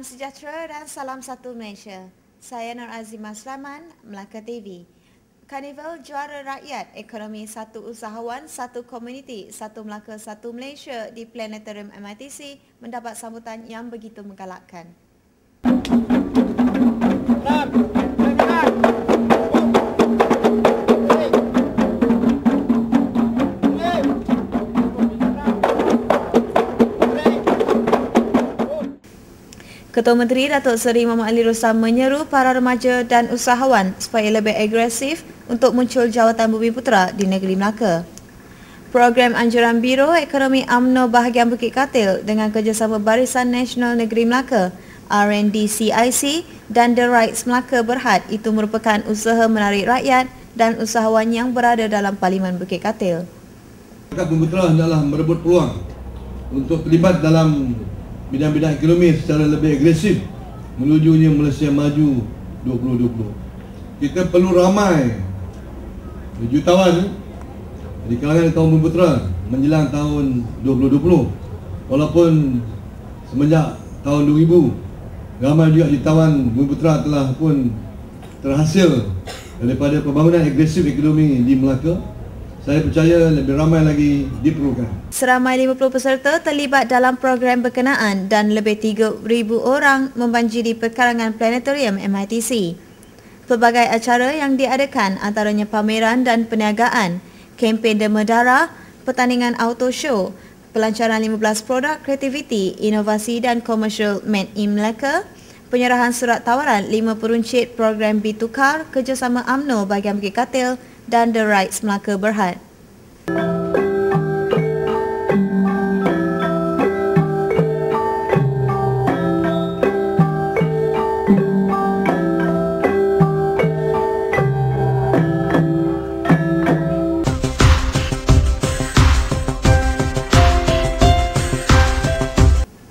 Salam sejahtera dan salam satu Malaysia. Saya Nur Azimah Selaman, Melaka TV. Karnival Juara Rakyat Ekonomi Satu Usahawan, Satu Komuniti, Satu Melaka, Satu Malaysia di Planetarium MITC mendapat sambutan yang begitu menggalakkan. Ketua Menteri Datuk Seri Muhammad Ali Rosam menyeru para remaja dan usahawan supaya lebih agresif untuk muncul jawatan Bumi Putra di negeri Melaka. Program Anjuran Biro Ekonomi UMNO Bahagian Bukit Katil dengan kerjasama Barisan Nasional Negeri Melaka, RNDCIC dan The Rights Melaka Berhad itu merupakan usaha menarik rakyat dan usahawan yang berada dalam Parlimen Bukit Katil. Bumi Putra adalah merebut peluang untuk terlibat dalam bidang-bidang ekonomi secara lebih agresif menujunya Malaysia maju 2020. Kita perlu ramai jutawan di kalangan kaum putera menjelang tahun 2020. Walaupun semenjak tahun 2000 ramai juga jutawan putera telah pun terhasil daripada pembangunan agresif ekonomi di Melaka saya percaya lebih ramai lagi diperlukan. Seramai 50 peserta terlibat dalam program berkenaan dan lebih 3,000 orang membanjiri perkarangan planetarium MITC. Pelbagai acara yang diadakan antaranya pameran dan perniagaan, kempen dema darah, pertandingan auto show, pelancaran 15 produk kreativiti, inovasi dan komersial Made in Melaka, penyerahan surat tawaran 5 peruncit program Bitukar kerjasama AMNO bahagian Bukit Katil dan The Rights Melaka Berhad.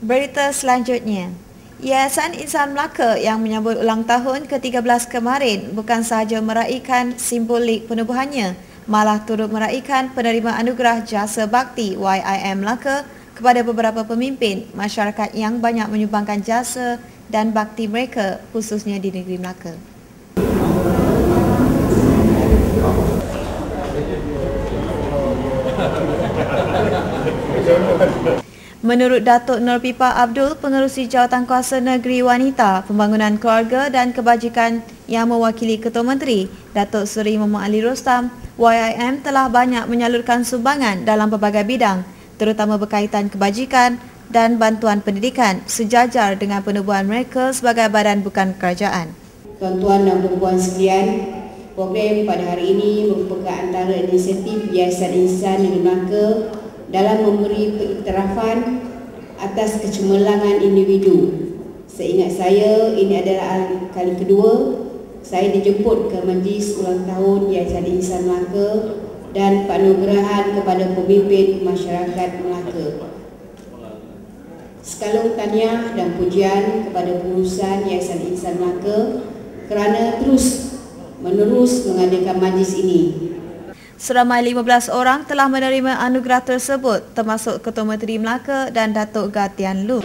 Berita selanjutnya. Yayasan Insan Melaka yang menyambut ulang tahun ke-13 kemarin bukan sahaja meraihkan simbolik penubuhannya, malah turut meraihkan penerimaan anugerah jasa bakti YIM Melaka kepada beberapa pemimpin masyarakat yang banyak menyumbangkan jasa dan bakti mereka khususnya di negeri Melaka. Menurut Datuk Nur Pipa Abdul, pengerusi jawatan kuasa negeri wanita, pembangunan keluarga dan kebajikan yang mewakili Ketua Menteri, Datuk Seri Muhammad Ali Rostam, YIM telah banyak menyalurkan sumbangan dalam pelbagai bidang, terutama berkaitan kebajikan dan bantuan pendidikan sejajar dengan penubuhan mereka sebagai badan bukan kerajaan. Tuan-tuan dan puan sekalian, program pada hari ini merupakan antara inisiatif Yayasan Insan di Melaka dalam memberi pengiktirafan atas kecemerlangan individu. Seingat saya, ini adalah kali kedua saya dijemput ke majlis ulang tahun Yayasan Insan Melaka dan penganugerahan kepada pemimpin masyarakat Melaka. Sekalung tanya dan pujian kepada pengurusan Yayasan Insan Melaka kerana terus menerus mengadakan majlis ini Seramai 15 orang telah menerima anugerah tersebut termasuk Ketua Menteri Melaka dan Datuk Gatian Lu.